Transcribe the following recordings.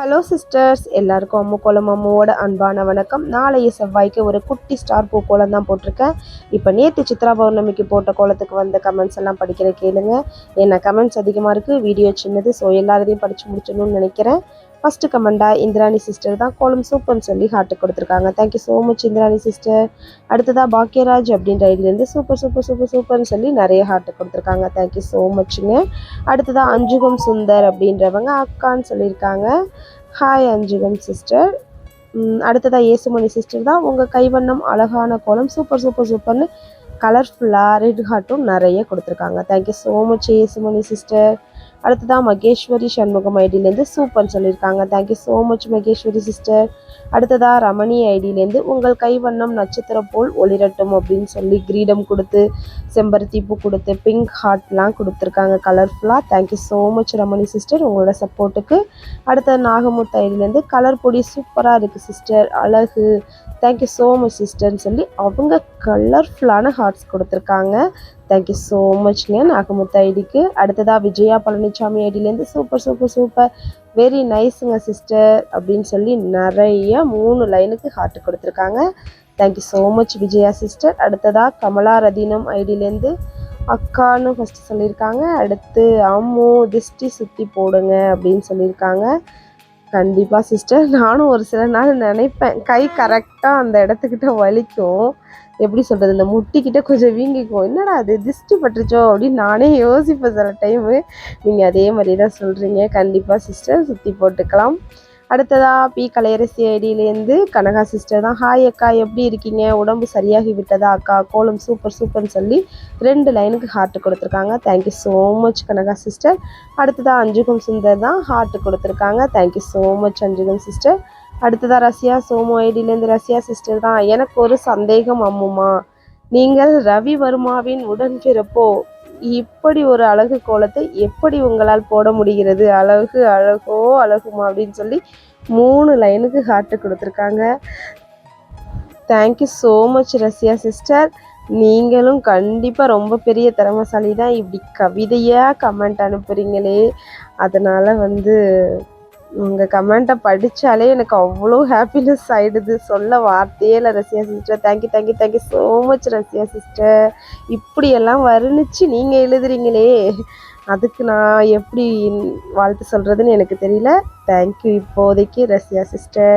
Hello sisters எல்லாருக்கும் அம்மு கோலம் அம்முவோட அன்பான வணக்கம். நாளைய செவ்வாய்க்கு ஒரு குட்டி ஸ்டார் பூ கோலம் தான் போட்டிருக்கேன். இப்போ நேற்று சித்ரா பௌர்ணமிக்கு போட்ட கோலத்துக்கு வந்த கமெண்ட்ஸ் எல்லாம் படிக்கிற கேளுங்க. ஏன்னா கமெண்ட்ஸ் அதிகமாக இருக்குது வீடியோ சின்னது ஸோ எல்லாரையும் படித்து முடிச்சணும்னு நினைக்கிறேன். ஃபஸ்ட்டு கமெண்டாக இந்திராணி சிஸ்டர் தான் கோலம் சூப்பர்னு சொல்லி ஹார்ட்டு கொடுத்துருக்காங்க. Thank you so much Indrani sister அடுத்ததாக பாக்யராஜ் அப்படின்ற ஐடியிலேருந்து சூப்பர் சூப்பர் சூப்பர் சூப்பர்னு சொல்லி நிறைய ஹார்ட்டு கொடுத்துருக்காங்க. தேங்க்யூ ஸோ மச்சுங்க அடுத்ததாக அஞ்சுகம் சுந்தர் அப்படின்றவங்க அக்கான்னு சொல்லியிருக்காங்க. ஹாய் அஞ்சுகம் சிஸ்டர் அடுத்ததாக இயேசுமணி சிஸ்டர் தான் உங்கள் கைவண்ணம் அழகான கோலம் சூப்பர் சூப்பர் சூப்பர்னு கலர்ஃபுல்லாக ரெட் ஹார்ட்டும் நிறைய கொடுத்துருக்காங்க. Thank you so much Yesumani sister அடுத்ததாக மகேஸ்வரி சண்முகம் ஐடியிலேருந்து சூப்பர்னு சொல்லியிருக்காங்க. Thank you so much Maheswari sister அடுத்ததாக ரமணி ஐடியிலேருந்து உங்கள் கைவண்ணம் நட்சத்திரம் போல் ஒளிரட்டும் அப்படின்னு சொல்லி கிரீடம் கொடுத்து செம்பருத்தி பூ கொடுத்து பிங்க் ஹார்ட்லாம் கொடுத்துருக்காங்க. கலர்ஃபுல்லாக thank you so much Ramani sister உங்களோட சப்போர்ட்டுக்கு அடுத்த நாகமுத்து ஐடியிலேருந்து கலர் பொடி சூப்பராக இருக்குது சிஸ்டர் அழகு தேங்க்யூ ஸோ மச் சிஸ்டர்னு சொல்லி அவங்க கலர்ஃபுல்லான ஹார்ட்ஸ் கொடுத்துருக்காங்க. தேங்க்யூ ஸோ மச் மச்ங்க நாகமுத்து ஐடிக்கு அடுத்ததாக விஜயா பழனிசாமி ஐடியிலேருந்து சூப்பர் சூப்பர் சூப்பர் வெரி நைஸுங்க சிஸ்டர் அப்படின்னு சொல்லி நிறைய மூணு லைனுக்கு ஹார்ட் கொடுத்துருக்காங்க. Thank you so much Vijaya sister அடுத்ததாக கமலா ரதீனம் ஐடியிலேருந்து அக்கான்னு ஃபஸ்ட்டு சொல்லியிருக்காங்க. அடுத்து அம்மு திஷ்டி சுற்றி போடுங்க அப்படின்னு சொல்லியிருக்காங்க. கண்டிப்பாக சிஸ்டர் நானும் ஒரு சில நாள் நினைப்பேன். கை கரெக்டாக அந்த இடத்துக்கிட்ட வலிக்கும். எப்படி சொல்கிறது இந்த முட்டிக்கிட்ட கொஞ்சம் வீங்கிக்கும். என்னடா அது திஷ்டி பட்டுருச்சோ? அப்படின்னு நானே யோசிப்பேன் சில டைமு நீங்கள் அதே மாதிரி தான் சொல்கிறீங்க கண்டிப்பாக சிஸ்டர் சுற்றி போட்டுக்கலாம். அடுத்ததாக பி. கலையரசி ஐடியிலேருந்து கனகா சிஸ்டர் தான். ஹாய் அக்கா எப்படி இருக்கீங்க? உடம்பு சரியாகி விட்டதா அக்கா? கோலம் சூப்பர் சூப்பர்னு சொல்லி ரெண்டு லைனுக்கு ஹார்ட் கொடுத்துருக்காங்க. Thank you so much Kanaka sister அடுத்ததாக அஞ்சுகம் சுந்தர் தான் ஹார்ட் கொடுத்துருக்காங்க. Thank you so much Anjugam sister அடுத்ததாக ரஷ்யா சோமோ ஐடியிலேருந்து ரஷ்யா சிஸ்டர் தான். எனக்கு ஒரு சந்தேகம் அம்முமா. நீங்கள் ரவி வர்மாவின் உடன்பிறப்போ இப்படி ஒரு அழகு கோலத்தை எப்படி உங்களால் போட முடிகிறது? அழகு அழகோ அழகுமா? அப்படின்னு சொல்லி மூணு லைனுக்கு ஹார்ட் கொடுத்துருக்காங்க. Thank you so much Razia sister நீங்களும் கண்டிப்பாக ரொம்ப பெரிய திறமசாலி தான் இப்படி கவிதையாக கமெண்ட் அனுப்புகிறீங்களே அதனால் வந்து உங்கள் கமெண்ட்டை படித்தாலே எனக்கு அவ்வளோ ஹாப்பினஸ் ஆகிடுது சொல்ல வார்த்தையே இல்லை Razia sister thank you thank you thank you so much Razia sister இப்படியெல்லாம் வர்ணித்து நீங்கள் எழுதுறீங்களே. அதுக்கு நான் எப்படி வாழ்த்து சொல்கிறதுன்னு எனக்கு தெரியல. தேங்க்யூ இப்போதைக்கு ரஷ்யா சிஸ்டர்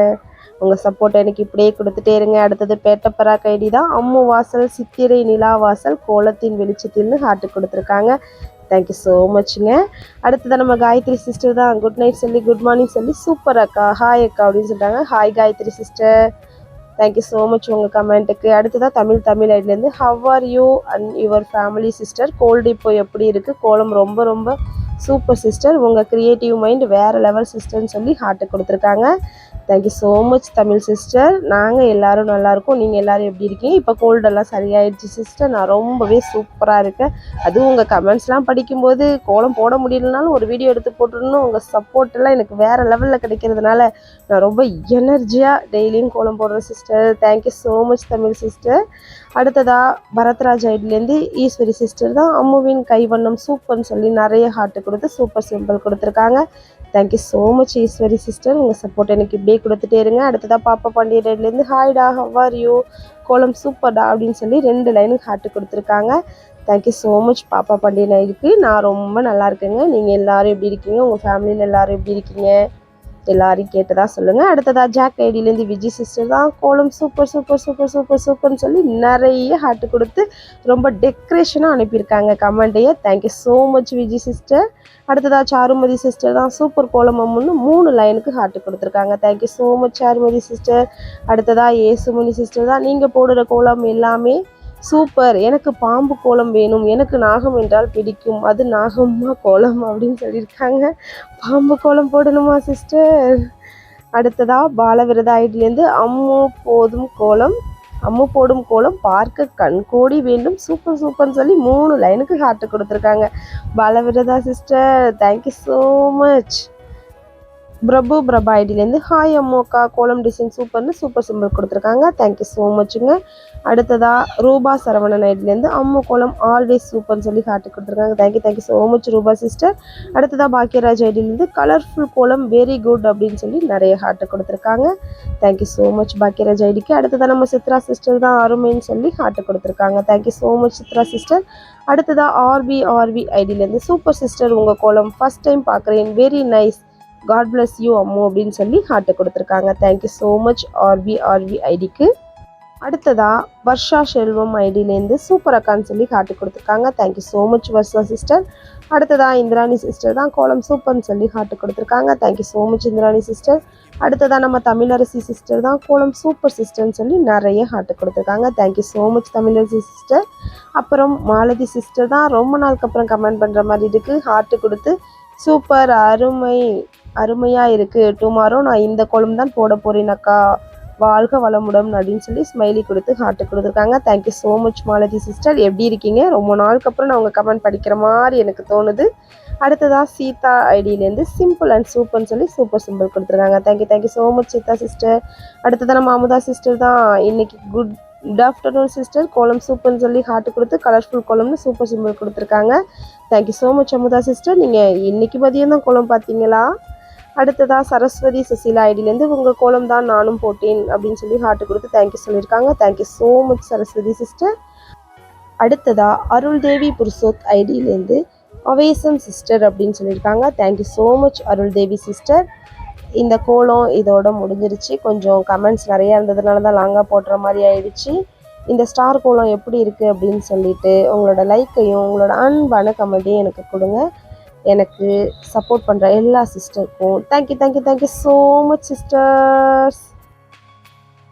உங்கள் சப்போர்ட் எனக்கு இப்படியே கொடுத்துட்டே இருங்க. அடுத்தது பேட்டப்பரா கைடி தான். அம்மு வாசல் சித்திரை நிலா வாசல் கோலத்தின் வெளிச்சத்தில்னு ஹார்ட்டு கொடுத்துருக்காங்க. தேங்க்யூ ஸோ மச்ங்க அடுத்தது நம்ம காயத்ரி சிஸ்டர் தான். குட் நைட் சொல்லி குட் மார்னிங் சொல்லி சூப்பர் அக்கா ஹாய் அக்கா அப்படின்னு சொல்லிட்டாங்க. Hi Gayathri sister thank you so much உங்கள் கமெண்ட்டுக்கு அடுத்ததாக Tamil Tamil ஐட்லேருந்து how are you and your family sister cold இப்போ எப்படி இருக்குது கோலம் ரொம்ப ரொம்ப சூப்பர் சிஸ்டர் உங்கள் க்ரியேட்டிவ் மைண்ட் வேறு லெவல் சிஸ்டர்னு சொல்லி ஹார்ட்டு கொடுத்துருக்காங்க. Thank you so much Tamil sister நாங்கள் எல்லோரும் நல்லாயிருக்கோம் நீங்கள் எல்லோரும் எப்படி இருக்கீங்க? இப்போ கோல்டெல்லாம் சரியாயிடுச்சு சிஸ்டர் நான் ரொம்பவே சூப்பராக இருக்கேன். அதுவும் உங்கள் கமெண்ட்ஸ்லாம் படிக்கும்போது கோலம் போட முடியலனாலும் ஒரு வீடியோ எடுத்து போட்டுருணும் உங்கள் சப்போர்ட்டெல்லாம் எனக்கு வேறு லெவலில் கிடைக்கிறதுனால நான் ரொம்ப எனர்ஜியாக டெய்லியும் கோலம் போடுறேன் sister thank you so much Tamil sister அடுத்ததாக பரத்ராஜ் ஐட்லேருந்து ஈஸ்வரி சிஸ்டர் தான் அம்முவின் கைவண்ணம் சூப்பர்னு சொல்லி நிறைய ஹார்ட்டு கொடுத்து சூப்பர் சிம்பிள் கொடுத்துருக்காங்க. Thank you so much Eswari sister உங்கள் சப்போர்ட் எனக்கு இப்படியே கொடுத்துட்டே இருங்க. அடுத்ததாக பாப்பா பாண்டியர்லேருந்து ஹாய்டா ஹவ்வார் யூ கோலம் சூப்பர்டா அப்படின்னு சொல்லி ரெண்டு லைனுக்கு ஹார்ட்டு கொடுத்துருக்காங்க. தேங்க்யூ ஸோ மச் பாப்பா பாண்டியனுக்கு நான் ரொம்ப நல்லா இருக்கேங்க. நீங்கள் எல்லோரும் எப்படி இருக்கீங்க? உங்கள் ஃபேமிலியில் எல்லோரும் எப்படி இருக்கீங்க? எல்லாரையும் கேட்டதா சொல்லுங்கள் அடுத்ததாக ஜாக் ஐடியிலேருந்து விஜய் சிஸ்டர் தான் கோலம் சூப்பர் சூப்பர் சூப்பர் சூப்பர் சூப்பர்னு சொல்லி நிறைய ஹார்ட் கொடுத்து ரொம்ப டெக்கரேஷனாக அனுப்பியிருக்காங்க கமெண்ட்டையே thank you so much Vijay sister அடுத்ததாக சாருமதி சிஸ்டர் தான் சூப்பர் கோலம் அம்முன்னு மூணு லைனுக்கு ஹார்ட் கொடுத்துருக்காங்க. Thank you so much Charumathi sister அடுத்ததாக ஏசுமணி சிஸ்டர் தான். நீங்கள் போடுற கோலம் எல்லாமே சூப்பர். எனக்கு பாம்பு கோலம் வேணும். எனக்கு நாகம் என்றால் பிடிக்கும். அது நாகம்மா கோலம் அப்படின்னு சொல்லியிருக்காங்க. பாம்பு கோலம் போடணுமா சிஸ்டர்? அடுத்ததாக பாலவிரத ஐடிலேருந்து அம்மு போதும் கோலம் அம்மு போடும் கோலம் பார்க்க கண் கோடி வேண்டும். சூப்பர் சூப்பர்னு சொல்லி மூணு லைனுக்கு ஹார்ட் கொடுத்துருக்காங்க. Balavratha sister. Thank you so much Prabhu Prabha ஐடிலேருந்து hi அம்மோக்கா கோலம் டிசைன் சூப்பர்னு சூப்பர் சிம்பிள் கொடுத்துருக்காங்க. தேங்க்யூ ஸோ மச்சுங்க அடுத்ததாக ரூபா சரவணன் ஐடிலேருந்து அம்மு கோலம் ஆல்வேஸ் சூப்பர்னு சொல்லி ஹார்ட்டு கொடுத்துருக்காங்க. Thank you thank you so much Rupa sister அடுத்ததாக பாக்கியராஜ் ஐடிலேருந்து கலர்ஃபுல் கோலம் வெரி குட் அப்படின்னு சொல்லி நிறைய ஹார்ட்டு கொடுத்துருக்காங்க. தேங்க்யூ ஸோ மச் பாக்கியராஜ் ஐடிக்கு. அடுத்ததாக நம்ம சித்ரா சிஸ்டர் தான் அருமைன்னு சொல்லி ஹார்ட்டு கொடுத்துருக்காங்க. Thank you so much Chitra sister அடுத்ததாக ஆர்பி ஆர்பி ஐடிலேருந்து சூப்பர் சிஸ்டர் உங்கள் கோலம் ஃபஸ்ட் டைம் பார்க்குறேன். Very nice god bless you Ammu அப்படின்னு சொல்லி ஹார்ட்டு கொடுத்துருக்காங்க. Thank you so much RP RP ஐடிக்கு அடுத்ததாக வர்ஷா செல்வம் ஐடியிலேருந்து சூப்பர் அக்கான்னு சொல்லி ஹார்ட்டு கொடுத்துருக்காங்க. Thank you so much Varsha sister அடுத்ததாக இந்திராணி சிஸ்டர் தான் கோலம் சூப்பர்னு சொல்லி ஹார்ட்டு கொடுத்துருக்காங்க. Thank you so much Indrani sister அடுத்ததாக நம்ம தமிழரசி சிஸ்டர் தான் கோலம் சூப்பர் சிஸ்டர்னு சொல்லி நிறைய ஹார்ட்டு கொடுத்துருக்காங்க. Thank you so much Tamilarasi sister அப்புறம் மாலதி சிஸ்டர் தான் ரொம்ப நாளுக்கு அப்புறம் கமெண்ட் பண்ணுற மாதிரி இருக்குது ஹார்ட்டு கொடுத்து சூப்பர் அருமை. அருமையாக இருக்குது டுமாரோ நான் இந்த கோலம் தான் போட போகிறேன் அக்கா. வாழ்க வளமுடன் அப்படின்னு சொல்லி ஸ்மைலி கொடுத்து ஹார்ட்டு கொடுத்துருக்காங்க. Thank you so much Malathi sister எப்படி இருக்கீங்க? ரொம்ப நாளுக்கு அப்புறம் நான் உங்கள் கமெண்ட் படிக்கிற மாதிரி எனக்கு தோணுது. அடுத்ததாக சீதா ஐடியிலேருந்து சிம்பிள் அண்ட் சூப்பர்னு சொல்லி சூப்பர் சிம்பிள் கொடுத்துருக்காங்க. Thank you thank you so much Seetha sister அடுத்ததாக நம்ம அமுதா சிஸ்டர் தான். இன்னைக்கு குட் குட் ஆஃப்டர்நூன் சிஸ்டர் கோலம் சூப்பர்னு சொல்லி ஹார்ட் கொடுத்து கலர்ஃபுல் கோலம்னு சூப்பர் சிம்பிள் கொடுத்துருக்காங்க. Thank you so much Amudha sister நீங்கள் இன்னைக்கு மதியம் தான் கோலம் பார்த்தீங்களா? அடுத்ததாக சரஸ்வதி சுசீலா ஐடியிலேருந்து உங்கள் கோலம் தான் நானும் போட்டேன் அப்படின்னு சொல்லி ஹார்ட் கொடுத்து தேங்க்யூ சொல்லியிருக்காங்க. Thank you so much Saraswathi sister அடுத்ததாக அருள் தேவி புருஷோத் ஐடியிலேருந்து அவேசம் சிஸ்டர் அப்படின்னு சொல்லியிருக்காங்க. Thank you so much Arul Devi sister இந்த கோலம் இதோட முடிஞ்சிருச்சு. கொஞ்சம் கமெண்ட்ஸ் நிறையா இருந்ததுனால தான் லாங்காக போடுற மாதிரி ஆயிடுச்சு. இந்த ஸ்டார் கோலம் எப்படி இருக்குது அப்படின்னு சொல்லிட்டு உங்களோட லைக்கையும் உங்களோட அன்பான கமெண்ட்டையும் எனக்கு கொடுங்க. எனக்கு சப்போர்ட் பண்ணுற எல்லா சிஸ்டருக்கும் thank you thank you thank you so much sisters